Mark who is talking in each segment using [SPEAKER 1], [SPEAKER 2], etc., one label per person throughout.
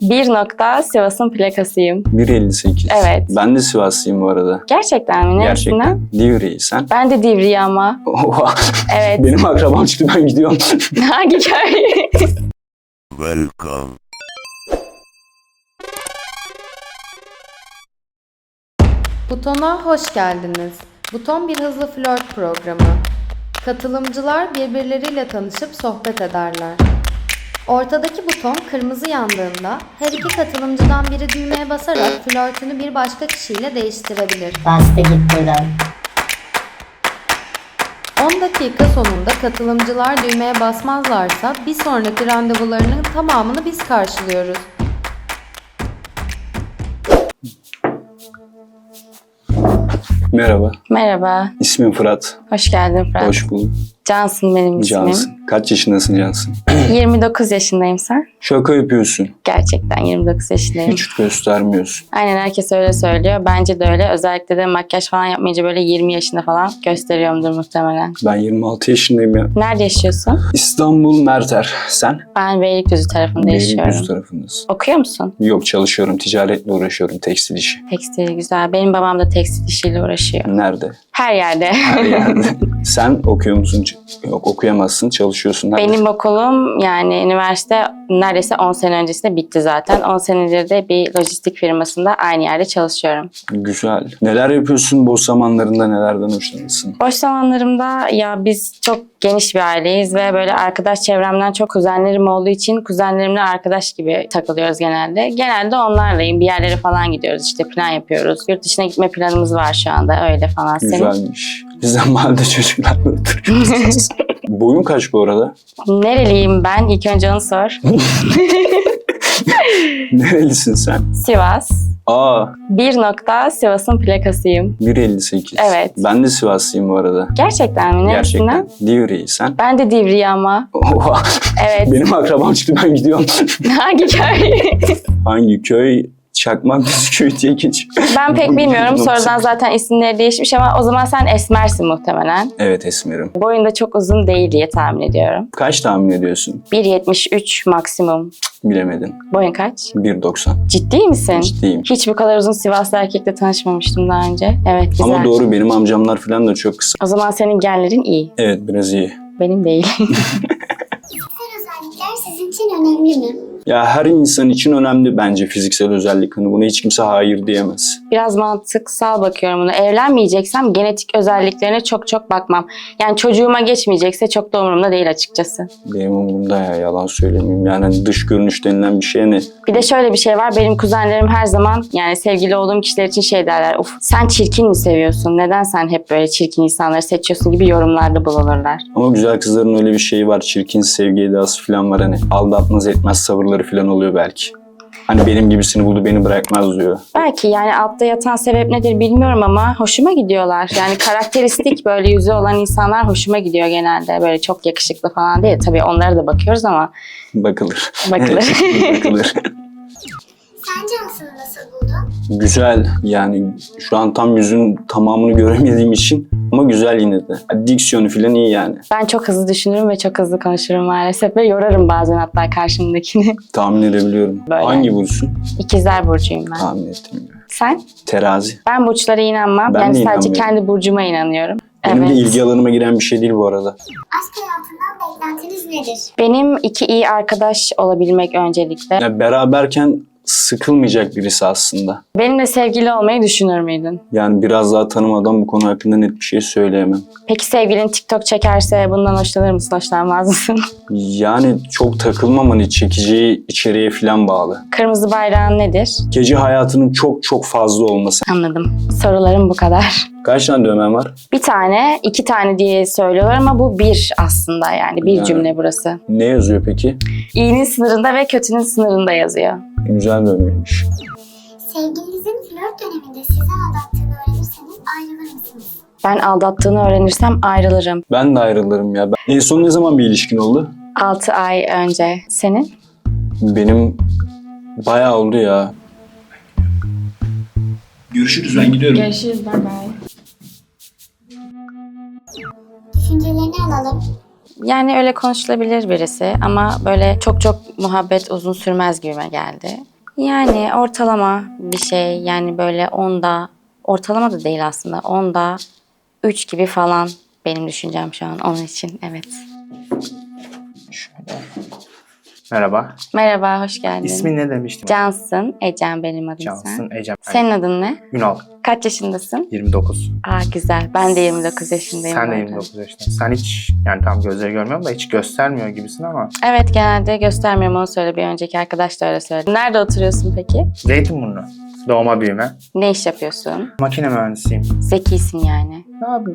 [SPEAKER 1] Bir nokta Sivas'ın plakasıyım.
[SPEAKER 2] 1.58.
[SPEAKER 1] Evet.
[SPEAKER 2] Ben de Sivaslıyım bu arada.
[SPEAKER 1] Gerçekten mi? Neresinden?
[SPEAKER 2] Gerçekten. Divri sen.
[SPEAKER 1] Ben de Divriye ama.
[SPEAKER 2] Oha.
[SPEAKER 1] Evet.
[SPEAKER 2] Benim akrabam çıktı ben gidiyorum.
[SPEAKER 1] Hangi köy?
[SPEAKER 3] Welcome.
[SPEAKER 4] Butona hoş geldiniz. Buton bir hızlı flört programı. Katılımcılar birbirleriyle tanışıp sohbet ederler. Ortadaki buton kırmızı yandığında her iki katılımcıdan biri düğmeye basarak flörtünü bir başka kişiyle değiştirebilir.
[SPEAKER 5] Bastı git buradan.
[SPEAKER 4] 10 dakika sonunda katılımcılar düğmeye basmazlarsa bir sonraki randevularının tamamını biz karşılıyoruz.
[SPEAKER 2] Merhaba.
[SPEAKER 1] Merhaba.
[SPEAKER 2] İsmim Fırat.
[SPEAKER 1] Hoş geldin Fırat.
[SPEAKER 2] Hoş bulduk.
[SPEAKER 1] Cansın benim ismim.
[SPEAKER 2] Cansın. Kaç yaşındasın Cansın?
[SPEAKER 1] 29 yaşındayım sen.
[SPEAKER 2] Şaka yapıyorsun.
[SPEAKER 1] Gerçekten 29 yaşındayım.
[SPEAKER 2] Hiç göstermiyorsun.
[SPEAKER 1] Aynen herkes öyle söylüyor. Bence de öyle. Özellikle de makyaj falan yapmayınca böyle 20 yaşında falan gösteriyorumdur muhtemelen.
[SPEAKER 2] Ben 26 yaşındayım ya.
[SPEAKER 1] Nerede yaşıyorsun?
[SPEAKER 2] İstanbul Merter. Sen?
[SPEAKER 1] Ben Beylikdüzü tarafında
[SPEAKER 2] Beylikdüzü
[SPEAKER 1] yaşıyorum.
[SPEAKER 2] tarafındasın.
[SPEAKER 1] Okuyor musun?
[SPEAKER 2] Yok çalışıyorum. Ticaretle uğraşıyorum. Tekstil işi.
[SPEAKER 1] Tekstil güzel. Benim babam da tekstil işiyle uğraşıyor.
[SPEAKER 2] Nerede?
[SPEAKER 1] Her yerde.
[SPEAKER 2] Her yerde. Sen okuyor musun? Yok okuyamazsın. Çalışıyorsun. Nerede?
[SPEAKER 1] Benim okulum yani üniversite neredeyse 10 sene öncesinde bitti zaten. 10 senedir de bir lojistik firmasında aynı yerde çalışıyorum.
[SPEAKER 2] Güzel. Neler yapıyorsun boş zamanlarında? Nelerden hoşlanırsın?
[SPEAKER 1] Boş zamanlarımda ya biz çok geniş bir aileyiz ve böyle arkadaş çevremden çok kuzenlerim olduğu için kuzenlerimle arkadaş gibi takılıyoruz genelde. Genelde onlarlayım. Bir yerlere falan gidiyoruz işte plan yapıyoruz. Yurt dışına gitme planımız var şu anda öyle falan. Senin?
[SPEAKER 2] Güzelmiş. Biz de mahallede çocuklarla oturuyoruz. Boyun kaç bu arada?
[SPEAKER 1] Nereliyim ben? İlk önce onu sor.
[SPEAKER 2] Nerelisin sen?
[SPEAKER 1] Sivas.
[SPEAKER 2] Aa
[SPEAKER 1] Bir nokta Sivas'ın plakasıyım.
[SPEAKER 2] 1.58.
[SPEAKER 1] Evet.
[SPEAKER 2] Ben de Sivaslıyım bu arada.
[SPEAKER 1] Gerçekten mi? Neresinden?
[SPEAKER 2] Gerçekten. Divri sen.
[SPEAKER 1] Ben de Divriye ama.
[SPEAKER 2] Oha.
[SPEAKER 1] Evet.
[SPEAKER 2] Benim akrabam çıktı ben gidiyorum.
[SPEAKER 1] Hangi köy?
[SPEAKER 2] Hangi köy? Çakmak köy diye geçiyor.
[SPEAKER 1] ben pek bilmiyorum. Sonradan zaten isimleri değişmiş ama o zaman sen Esmer'sin muhtemelen.
[SPEAKER 2] Evet Esmer'im.
[SPEAKER 1] Boyun da çok uzun değil diye tahmin ediyorum.
[SPEAKER 2] Kaç tahmin ediyorsun?
[SPEAKER 1] 1.73 maksimum.
[SPEAKER 2] Bilemedin.
[SPEAKER 1] Boyun kaç?
[SPEAKER 2] 1.90.
[SPEAKER 1] Ciddi misin?
[SPEAKER 2] Ciddiyim.
[SPEAKER 1] Hiç bu kadar uzun Sivaslı erkekle tanışmamıştım daha önce. Evet güzel.
[SPEAKER 2] Ama doğru benim amcamlar falan da çok kısa.
[SPEAKER 1] O zaman senin genlerin iyi.
[SPEAKER 2] Evet biraz iyi.
[SPEAKER 1] Benim değil.
[SPEAKER 5] özellikler sizin için önemli mi?
[SPEAKER 2] Ya her insan için önemli bence fiziksel özellik. Hani buna hiç kimse hayır diyemez.
[SPEAKER 1] Biraz mantıksal bakıyorum buna. Evlenmeyeceksem genetik özelliklerine çok çok bakmam. Yani çocuğuma geçmeyecekse çok da umurumda değil açıkçası.
[SPEAKER 2] Benim umurumda ya yalan söylemeyeyim. Yani hani dış görünüş denilen bir şey ne?
[SPEAKER 1] Bir de şöyle bir şey var. Benim kuzenlerim her zaman yani sevgili olduğum kişiler için şey derler. Uf sen çirkin mi seviyorsun? Neden sen hep böyle çirkin insanları seçiyorsun gibi yorumlarda bulunurlar.
[SPEAKER 2] Ama güzel kızların öyle bir şeyi var. Çirkin sevgi edası falan var hani. Aldatmaz etmez savırları falan oluyor belki. Hani benim gibisini buldu beni bırakmaz diyor.
[SPEAKER 1] Belki yani altta yatan sebep nedir bilmiyorum ama hoşuma gidiyorlar. Yani karakteristik böyle yüzü olan insanlar hoşuma gidiyor genelde. Böyle çok yakışıklı falan değil. Tabii onlara da bakıyoruz ama
[SPEAKER 2] Bakılır.
[SPEAKER 1] Bakılır.
[SPEAKER 2] Bakılır.
[SPEAKER 5] Sen Cansu'nu nasıl buldun?
[SPEAKER 2] güzel yani şu an tam yüzün tamamını göremediğim için güzel yine de. Diksiyonu falan iyi yani.
[SPEAKER 1] ben çok hızlı düşünürüm ve çok hızlı konuşurum maalesef. Ve yorarım bazen hatta karşımdakini.
[SPEAKER 2] Tahmin edebiliyorum.
[SPEAKER 1] Böyle.
[SPEAKER 2] Hangi burçsun?
[SPEAKER 1] İkizler burcuyum ben.
[SPEAKER 2] Tahmin ettim.
[SPEAKER 1] Sen?
[SPEAKER 2] Terazi.
[SPEAKER 1] Ben burçlara inanmam.
[SPEAKER 2] Ben
[SPEAKER 1] yani
[SPEAKER 2] de
[SPEAKER 1] sadece kendi burcuma inanıyorum.
[SPEAKER 2] Benim
[SPEAKER 1] evet.
[SPEAKER 2] de ilgi alanıma giren bir şey değil bu arada.
[SPEAKER 5] Aşk hayatından beklentiniz nedir?
[SPEAKER 1] Benim iki iyi arkadaş olabilmek öncelikle.
[SPEAKER 2] Ya beraberken sıkılmayacak birisi aslında.
[SPEAKER 1] Benimle sevgili olmayı düşünür müydün?
[SPEAKER 2] Yani biraz daha tanımadan bu konu hakkında net bir şey söyleyemem.
[SPEAKER 1] Peki sevgilin TikTok çekerse bundan hoşlanır mısın, hoşlanmaz mısın?
[SPEAKER 2] Yani çok takılmam hani çekeceği içeriğe falan bağlı.
[SPEAKER 1] Kırmızı bayrağın nedir?
[SPEAKER 2] Gece hayatının çok çok fazla olması.
[SPEAKER 1] Anladım. Sorularım bu kadar.
[SPEAKER 2] Kaç tane dövmen var?
[SPEAKER 1] Bir tane, iki tane diye söylüyorlar ama bu bir aslında yani. Bir
[SPEAKER 2] Yani.
[SPEAKER 1] cümle burası.
[SPEAKER 2] Ne yazıyor peki?
[SPEAKER 1] İyinin sınırında ve kötünün sınırında yazıyor.
[SPEAKER 2] Güzel dövmeymiş.
[SPEAKER 5] Sevgilinizin flört döneminde sizi aldattığını öğrenirseniz ayrılır mısınız?
[SPEAKER 1] Ben aldattığını öğrenirsem ayrılırım. Ben
[SPEAKER 2] Ben de ayrılırım ya. Ben... En son ne zaman bir ilişkin oldu?
[SPEAKER 1] 6 ay önce. Senin?
[SPEAKER 2] Benim bayağı oldu ya. Görüşürüz ben gidiyorum.
[SPEAKER 1] Görüşürüz. Bay bay.
[SPEAKER 5] Düşüncelerini alalım.
[SPEAKER 1] Yani öyle konuşulabilir birisi ama böyle çok çok muhabbet uzun sürmez gibime geldi. Yani ortalama bir şey yani böyle onda ortalama da değil aslında onda 3 gibi falan benim düşüncem şu an onun için evet.
[SPEAKER 6] Merhaba.
[SPEAKER 1] Merhaba hoş geldin.
[SPEAKER 6] İsmin ne demiştim?
[SPEAKER 1] Cansın, Ecem benim adım sen.
[SPEAKER 6] Cansın Ecem.
[SPEAKER 1] Senin adın ne?
[SPEAKER 6] Ünal.
[SPEAKER 1] Kaç yaşındasın?
[SPEAKER 6] 29.
[SPEAKER 1] Aa güzel. Ben de 29 yaşındayım.
[SPEAKER 6] Sen
[SPEAKER 1] bu
[SPEAKER 6] de
[SPEAKER 1] arada.
[SPEAKER 6] 29 yaşındasın. Sen hiç yani tam gözleri görmüyorum da hiç göstermiyor gibisin ama.
[SPEAKER 1] Evet genelde göstermiyorum onu söyle bir önceki arkadaş da öyle söyledi. Nerede oturuyorsun peki?
[SPEAKER 6] Zeytinburnu. Doğma büyüme.
[SPEAKER 1] Ne iş yapıyorsun?
[SPEAKER 6] Makine mühendisiyim.
[SPEAKER 1] Zekisin yani.
[SPEAKER 6] Abi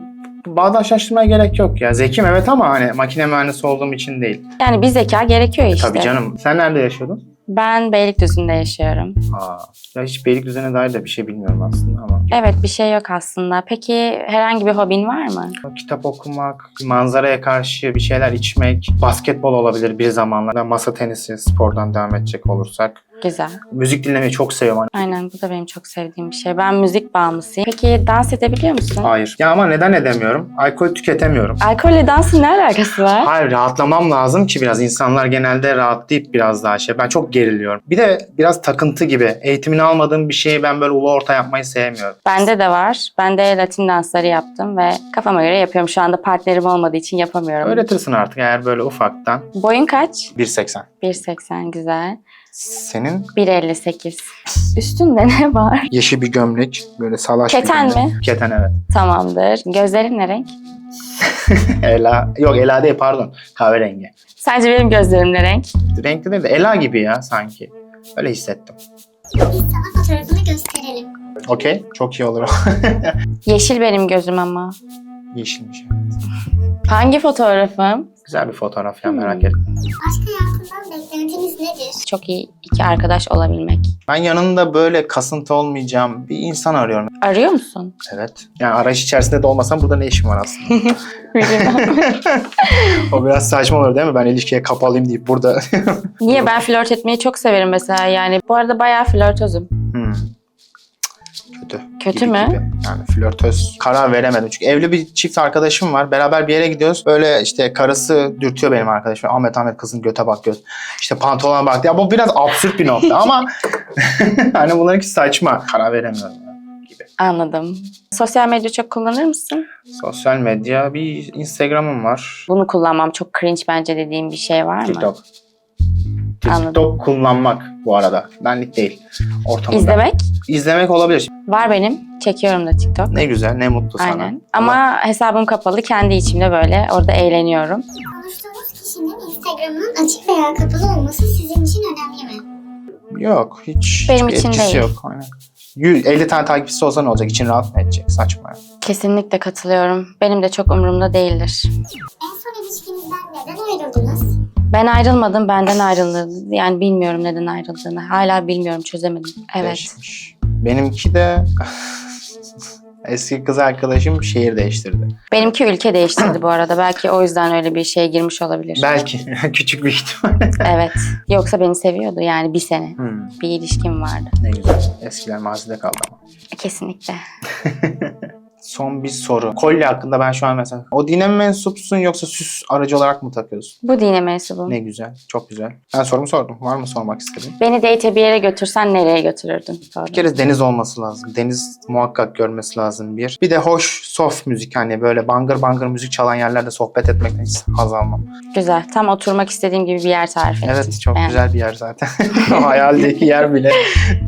[SPEAKER 6] bağdaşlaştırmaya gerek yok ya. Zekim evet ama hani makine mühendisi olduğum için değil.
[SPEAKER 1] Yani bir zeka gerekiyor işte.
[SPEAKER 6] Tabii canım. Sen nerede yaşıyordun?
[SPEAKER 1] Ben Beylikdüzü'nde yaşıyorum.
[SPEAKER 6] Aa, ya hiç Beylikdüzü'ne dair de bir şey bilmiyorum aslında ama.
[SPEAKER 1] Evet bir şey yok aslında. Peki herhangi bir hobin var mı?
[SPEAKER 6] Kitap okumak, manzaraya karşı bir şeyler içmek, basketbol olabilir bir zamanlar. Masa tenisi spordan devam edecek olursak.
[SPEAKER 1] Güzel.
[SPEAKER 6] Müzik dinlemeyi çok seviyorum.
[SPEAKER 1] Aynen bu da benim çok sevdiğim bir şey. Ben müzik bağımlısıyım. Peki dans edebiliyor musun?
[SPEAKER 6] Hayır. Ya ama neden edemiyorum? Alkol tüketemiyorum.
[SPEAKER 1] Alkolle dansın ne alakası var?
[SPEAKER 6] Hayır rahatlamam lazım ki biraz. insanlar genelde rahatlayıp biraz daha şey. Ben çok geriliyorum. Bir de biraz takıntı gibi. Eğitimini almadığım bir şeyi ben böyle ulu orta yapmayı sevmiyorum.
[SPEAKER 1] Bende de var. Ben de Latin dansları yaptım ve kafama göre yapıyorum. Şu anda partnerim olmadığı için yapamıyorum.
[SPEAKER 6] Öğretirsin artık eğer böyle ufaktan.
[SPEAKER 1] Boyun kaç?
[SPEAKER 6] 1.80.
[SPEAKER 1] 1.80 güzel.
[SPEAKER 6] Senin
[SPEAKER 1] 1.58. Üstünde ne var?
[SPEAKER 6] yeşil bir gömlek. Böyle salaş
[SPEAKER 1] Keten
[SPEAKER 6] bir gömlek.
[SPEAKER 1] mi?
[SPEAKER 6] Keten evet.
[SPEAKER 1] Tamamdır. Gözlerin ne renk?
[SPEAKER 6] Ela. Yok Ela değil pardon. Kahverengi.
[SPEAKER 1] Sadece benim gözlerim ne renk?
[SPEAKER 6] Renkli değil de Ela gibi ya sanki. Öyle hissettim.
[SPEAKER 5] Sana fotoğrafını gösterelim.
[SPEAKER 6] Okey. Çok iyi olur.
[SPEAKER 1] Yeşil benim gözüm ama.
[SPEAKER 6] Yeşilmiş.
[SPEAKER 1] Hangi fotoğrafım?
[SPEAKER 6] Güzel bir fotoğraf ya
[SPEAKER 1] Hmm.
[SPEAKER 6] merak etme.
[SPEAKER 5] Aşk beklentiniz nedir?
[SPEAKER 1] Çok iyi iki arkadaş olabilmek.
[SPEAKER 6] Ben yanında böyle kasıntı olmayacağım bir insan arıyorum.
[SPEAKER 1] Arıyor musun?
[SPEAKER 6] Evet. Yani arayış içerisinde de olmasam burada ne işim var aslında? o biraz saçma olur değil mi? Ben ilişkiye kapalıyım deyip burada.
[SPEAKER 1] Niye? Ben flört etmeyi çok severim mesela. Yani bu arada bayağı flörtözüm.
[SPEAKER 6] Kötü.
[SPEAKER 1] Kötü
[SPEAKER 6] Gibi
[SPEAKER 1] mü?
[SPEAKER 6] gibi. Yani flörtöz. Karar veremedim. Çünkü evli bir çift arkadaşım var. Beraber bir yere gidiyoruz. Böyle işte karısı dürtüyor benim arkadaşım. Ahmet Ahmet kızın göte bak göz. İşte pantolona bak. Ya bu biraz absürt bir nokta ama hani bunlarınki saçma. Karar veremiyorum. gibi.
[SPEAKER 1] Anladım. Sosyal medya çok kullanır mısın?
[SPEAKER 6] Sosyal medya bir Instagram'ım var.
[SPEAKER 1] Bunu kullanmam çok cringe bence dediğim bir şey var mı?
[SPEAKER 6] TikTok. TikTok kullanmak bu arada. Benlik değil. Ortamında.
[SPEAKER 1] İzlemek
[SPEAKER 6] İzlemek olabilir.
[SPEAKER 1] var benim. Çekiyorum da TikTok.
[SPEAKER 6] Ne güzel, ne mutlu sana.
[SPEAKER 1] Aynen. Ama hesabım kapalı. Kendi içimde böyle orada eğleniyorum.
[SPEAKER 5] Konuştuğumuz kişinin Instagram'ının açık veya kapalı olması sizin için önemli mi?
[SPEAKER 6] Yok, hiç
[SPEAKER 1] Benim
[SPEAKER 6] hiçbir
[SPEAKER 1] için
[SPEAKER 6] etkisi
[SPEAKER 1] değil.
[SPEAKER 6] yok. Aynen. 100, 50 tane takipçisi olsa ne olacak? İçin rahat mı edecek? Saçma. ya.
[SPEAKER 1] Kesinlikle katılıyorum. Benim de çok umurumda değildir.
[SPEAKER 5] En son ilişkinizden neden ayrıldınız?
[SPEAKER 1] Ben ayrılmadım, benden ayrıldı. Yani bilmiyorum neden ayrıldığını. Hala bilmiyorum, çözemedim. Evet.
[SPEAKER 6] Değişmiş. Benimki de eski kız arkadaşım şehir değiştirdi.
[SPEAKER 1] Benimki ülke değiştirdi bu arada. Belki o yüzden öyle bir şeye girmiş olabilir.
[SPEAKER 6] Belki. Küçük bir ihtimal.
[SPEAKER 1] Evet. Yoksa beni seviyordu yani bir sene.
[SPEAKER 6] Hmm,
[SPEAKER 1] Bir ilişkim vardı.
[SPEAKER 6] ne güzel. Eskiler mazide kaldı ama.
[SPEAKER 1] Kesinlikle.
[SPEAKER 6] Son bir soru. Kolye hakkında ben şu an mesela o dine mi mensupsun yoksa süs aracı olarak mı takıyorsun?
[SPEAKER 1] Bu dine mensubum.
[SPEAKER 6] Ne güzel. Çok güzel. Ben sorumu sordum. Var mı sormak istediğin?
[SPEAKER 1] Beni date bir yere götürsen nereye götürürdün?
[SPEAKER 6] Bir kere deniz olması lazım. Deniz muhakkak görmesi lazım bir. Bir de hoş, soft müzik hani böyle bangır bangır müzik çalan yerlerde sohbet etmekten hiç haz almam.
[SPEAKER 1] Güzel. Tam oturmak istediğim gibi bir yer tarif ettin.
[SPEAKER 6] Evet çok
[SPEAKER 1] Beğendim.
[SPEAKER 6] güzel bir yer zaten. o hayaldeki yer bile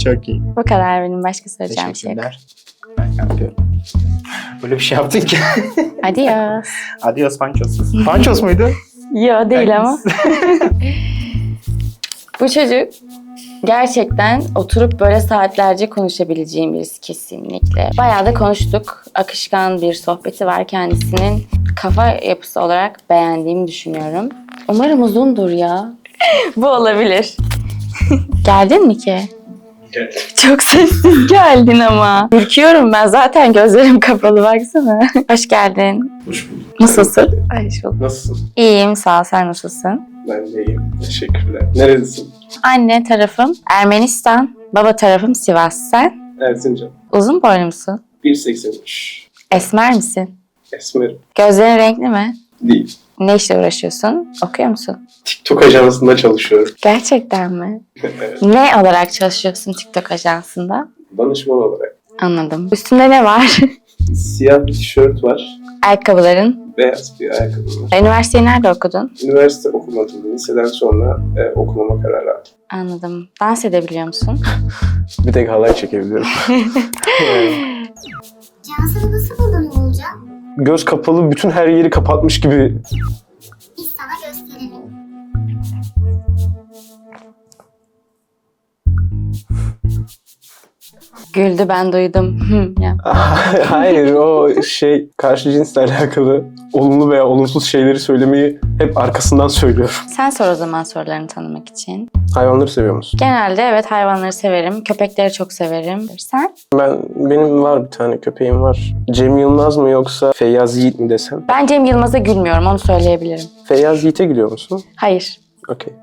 [SPEAKER 6] çok iyi.
[SPEAKER 1] Bu kadar benim. Başka söyleyeceğim bir şey yok.
[SPEAKER 6] Teşekkürler. Ben yapıyorum. Böyle bir şey yaptın ki.
[SPEAKER 1] Adios.
[SPEAKER 6] Adios panços. Panços muydu?
[SPEAKER 1] Yo değil ama. Bu çocuk gerçekten oturup böyle saatlerce konuşabileceğim birisi kesinlikle. Bayağı da konuştuk. Akışkan bir sohbeti var kendisinin. Kafa yapısı olarak beğendiğimi düşünüyorum. Umarım uzundur ya. Bu olabilir. Geldin mi ki? Çok sessiz geldin ama. Ürküyorum ben zaten gözlerim kapalı baksana. Hoş geldin.
[SPEAKER 7] Hoş bulduk.
[SPEAKER 1] Nasılsın? Hoş bulduk.
[SPEAKER 7] Nasılsın?
[SPEAKER 1] İyiyim sağ ol sen nasılsın?
[SPEAKER 7] Ben de iyiyim. Teşekkürler. Neredesin?
[SPEAKER 1] Anne tarafım Ermenistan, baba tarafım Sivas. Sen
[SPEAKER 7] Erzincan.
[SPEAKER 1] uzun boylu musun?
[SPEAKER 7] 1.83.
[SPEAKER 1] Esmer misin?
[SPEAKER 7] Esmerim.
[SPEAKER 1] Gözlerin renkli mi?
[SPEAKER 7] Değil.
[SPEAKER 1] Ne işle uğraşıyorsun? Okuyor musun?
[SPEAKER 7] TikTok ajansında çalışıyorum.
[SPEAKER 1] Gerçekten mi? Ne olarak çalışıyorsun TikTok ajansında?
[SPEAKER 7] Danışman olarak.
[SPEAKER 1] Anladım. Üstünde ne var?
[SPEAKER 7] Siyah bir tişört var.
[SPEAKER 1] Ayakkabıların.
[SPEAKER 7] Beyaz bir ayakkabı var.
[SPEAKER 1] Üniversiteyi nerede okudun?
[SPEAKER 7] Üniversite okumadım. Liseden sonra e, okumama karar aldım.
[SPEAKER 1] Anladım. Dans edebiliyor musun?
[SPEAKER 7] Bir tek halay çekebiliyorum.
[SPEAKER 5] Cansu'nu nasıl buldun Uğurcan?
[SPEAKER 7] Göz kapalı bütün her yeri kapatmış gibi
[SPEAKER 1] Güldü ben duydum. Hı, ya.
[SPEAKER 7] Hayır o şey karşı cinsle alakalı olumlu veya olumsuz şeyleri söylemeyi hep arkasından söylüyorum.
[SPEAKER 1] Sen sor o zaman sorularını tanımak için.
[SPEAKER 7] Hayvanları seviyor musun?
[SPEAKER 1] Genelde evet hayvanları severim. Köpekleri çok severim. Sen?
[SPEAKER 7] Ben benim var bir tane köpeğim var. Cem Yılmaz mı yoksa Feyyaz Yiğit mi desem?
[SPEAKER 1] Ben Cem Yılmaz'a gülmüyorum onu söyleyebilirim.
[SPEAKER 7] Feyyaz Yiğit'e gülüyor musun?
[SPEAKER 1] Hayır.
[SPEAKER 7] Okey.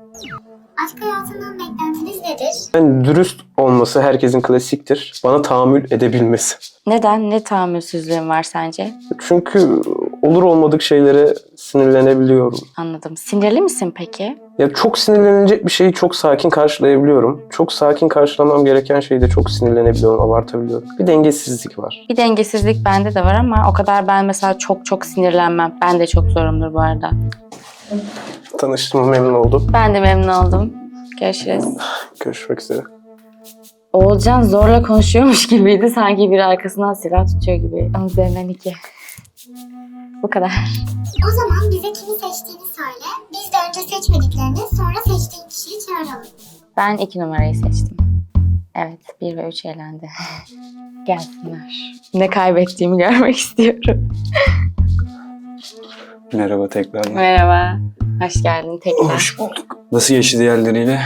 [SPEAKER 5] Aşk hayatından beklentiniz nedir?
[SPEAKER 7] Yani dürüst olması herkesin klasiktir. Bana tahammül edebilmesi.
[SPEAKER 1] Neden? Ne tahammülsüzlüğün var sence?
[SPEAKER 7] Çünkü olur olmadık şeylere sinirlenebiliyorum.
[SPEAKER 1] Anladım. Sinirli misin peki?
[SPEAKER 7] Ya çok sinirlenilecek bir şeyi çok sakin karşılayabiliyorum. Çok sakin karşılamam gereken şeyi de çok sinirlenebiliyorum, abartabiliyorum. Bir dengesizlik var.
[SPEAKER 1] Bir dengesizlik bende de var ama o kadar ben mesela çok çok sinirlenmem. Ben de çok zorumdur bu arada.
[SPEAKER 7] Tanıştığıma memnun oldum.
[SPEAKER 1] Ben de memnun oldum. Görüşürüz.
[SPEAKER 7] Görüşmek üzere.
[SPEAKER 1] Oğulcan zorla konuşuyormuş gibiydi. Sanki bir arkasından silah tutuyor gibi. Onun üzerinden iki. Bu kadar.
[SPEAKER 5] O zaman bize kimi seçtiğini söyle. Biz de önce seçmediklerini sonra seçtiğin kişiyi çağıralım.
[SPEAKER 1] Ben iki numarayı seçtim. Evet, bir ve üç eğlendi. Gelsinler. Ne kaybettiğimi görmek istiyorum.
[SPEAKER 2] Merhaba tekrar.
[SPEAKER 1] Merhaba. Hoş geldin tekrar.
[SPEAKER 2] Hoş bulduk. Nasıl geçti diğerleriyle?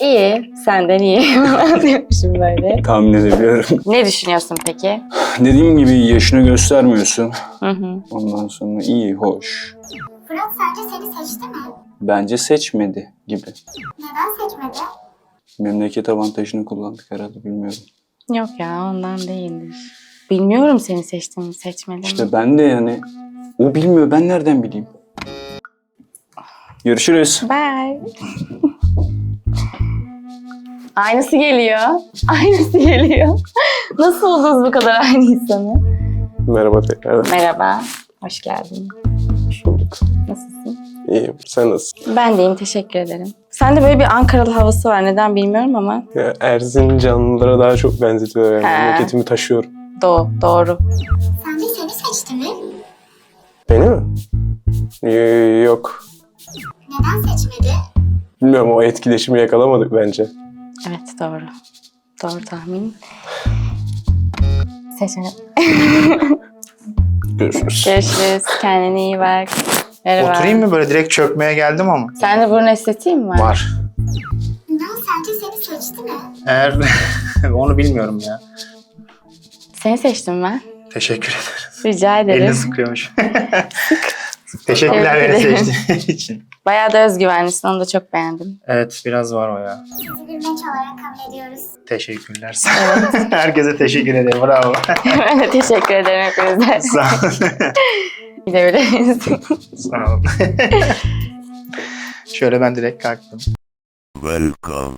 [SPEAKER 1] İyi, senden iyi. Diyormuşum böyle.
[SPEAKER 2] Tahmin edebiliyorum.
[SPEAKER 1] Ne düşünüyorsun peki?
[SPEAKER 2] Dediğim gibi yaşını göstermiyorsun.
[SPEAKER 1] Hı hı.
[SPEAKER 2] Ondan sonra iyi, hoş.
[SPEAKER 5] Fırat sence seni seçti mi?
[SPEAKER 2] Bence seçmedi gibi.
[SPEAKER 5] Neden seçmedi?
[SPEAKER 2] Memleket avantajını kullandık herhalde bilmiyorum.
[SPEAKER 1] Yok ya, ondan değildir. Bilmiyorum seni seçtim mi, seçmedim mi.
[SPEAKER 2] İşte ben de yani o bilmiyor ben nereden bileyim? Görüşürüz.
[SPEAKER 1] Bye. Aynısı geliyor. Aynısı geliyor. Nasıl buldunuz bu kadar aynı insanı?
[SPEAKER 7] Merhaba tekrar.
[SPEAKER 1] Merhaba. Hoş geldin.
[SPEAKER 7] Hoş bulduk.
[SPEAKER 1] Nasılsın?
[SPEAKER 7] İyiyim. Sen nasılsın?
[SPEAKER 1] Ben deyim. Teşekkür ederim. Sende böyle bir Ankaralı havası var. Neden bilmiyorum ama.
[SPEAKER 7] Ya Erzincanlılara daha çok benzetiyor yani. Memleketimi taşıyorum.
[SPEAKER 1] Do doğru.
[SPEAKER 5] Mi?
[SPEAKER 7] Beni mi? Y- yok.
[SPEAKER 5] Neden seçmedi?
[SPEAKER 7] Bilmiyorum o etkileşimi yakalamadık bence.
[SPEAKER 1] Evet doğru. Doğru tahmin. Seçelim.
[SPEAKER 7] Görüşürüz.
[SPEAKER 1] Görüşürüz. Kendine iyi bak. Merhaba.
[SPEAKER 6] Oturayım mı böyle direkt çökmeye geldim ama.
[SPEAKER 1] Sende burun estetiği mi var?
[SPEAKER 6] Var.
[SPEAKER 5] Ünal sence seni seçti mi?
[SPEAKER 6] Eğer onu bilmiyorum ya.
[SPEAKER 1] Seni seçtim ben.
[SPEAKER 6] Teşekkür ederim.
[SPEAKER 1] Rica
[SPEAKER 6] Elini
[SPEAKER 1] ederim.
[SPEAKER 6] sıkıyormuş. Teşekkürler
[SPEAKER 1] Tebrik
[SPEAKER 6] beni
[SPEAKER 1] ederim.
[SPEAKER 6] seçtiğin için.
[SPEAKER 1] Bayağı da özgüvenlisin. Onu da çok beğendim.
[SPEAKER 6] Evet biraz var o ya.
[SPEAKER 5] Sizi bir meç olarak kabul ediyoruz.
[SPEAKER 6] Teşekkürler. Herkese teşekkür ederim. Bravo.
[SPEAKER 1] ben de teşekkür ederim hepinize.
[SPEAKER 6] Sağ olun.
[SPEAKER 1] Gidebiliriz.
[SPEAKER 6] Sağ olun. Şöyle ben direkt kalktım.
[SPEAKER 3] Welcome.